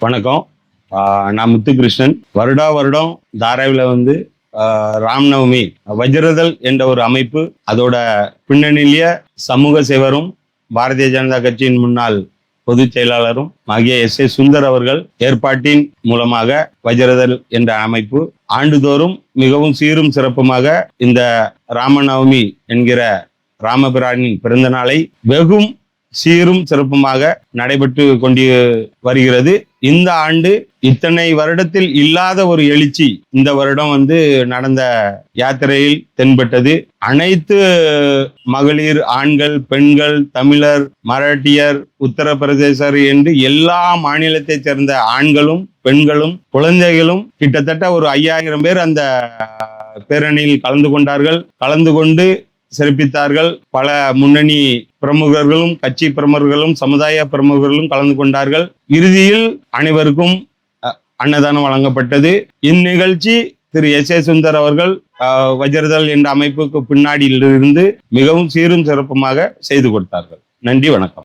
வணக்கம். நான் முத்துகிருஷ்ணன். வருடா வருடம் தாராவில வந்து ராம்நவமி வஜ்ரதல் என்ற ஒரு அமைப்பு அதோட பின்னணியிலேயே சமூக சேவரும் பாரதிய ஜனதா கட்சியின் முன்னாள் பொதுச் செயலாளரும் ஆகிய எஸ் ஏ சுந்தர் அவர்கள் ஏற்பாட்டின் மூலமாக வஜ்ரதல் என்ற அமைப்பு ஆண்டுதோறும் மிகவும் சீரும் சிறப்புமாக இந்த ராமநவமி என்கிற ராமபிரானின் பிறந்த நாளை வெகும் சீரும் சிறப்புமாக நடைபெற்று கொண்டு வருகிறது. இந்த ஆண்டு இத்தனை வருடத்தில் இல்லாத ஒரு எழுச்சி இந்த வருடம் வந்து நடந்த யாத்திரையில் தென்பட்டது. அனைத்து மகளிர் ஆண்கள் பெண்கள் தமிழர் மராட்டியர் உத்தரப்பிரதேசர் என்று எல்லா மாநிலத்தைச் சேர்ந்த ஆண்களும் பெண்களும் குழந்தைகளும் கிட்டத்தட்ட ஒரு ஐயாயிரம் பேர் அந்த பேரணியில் கலந்து கொண்டார்கள். கலந்து கொண்டு சிறப்பித்தார்கள். பல முன்னணி பிரமுகர்களும் கட்சி பிரமுகர்களும் சமுதாய பிரமுகர்களும் கலந்து கொண்டார்கள். இறுதியில் அனைவருக்கும் அன்னதானம் வழங்கப்பட்டது. இந்நிகழ்ச்சி திரு எஸ் ஏ சுந்தர் அவர்கள் வஜ்ரதல் என்ற அமைப்புக்கு பின்னாடியிலிருந்து மிகவும் சீரும் சிறப்புமாக செய்து கொடுத்தார்கள். நன்றி வணக்கம்.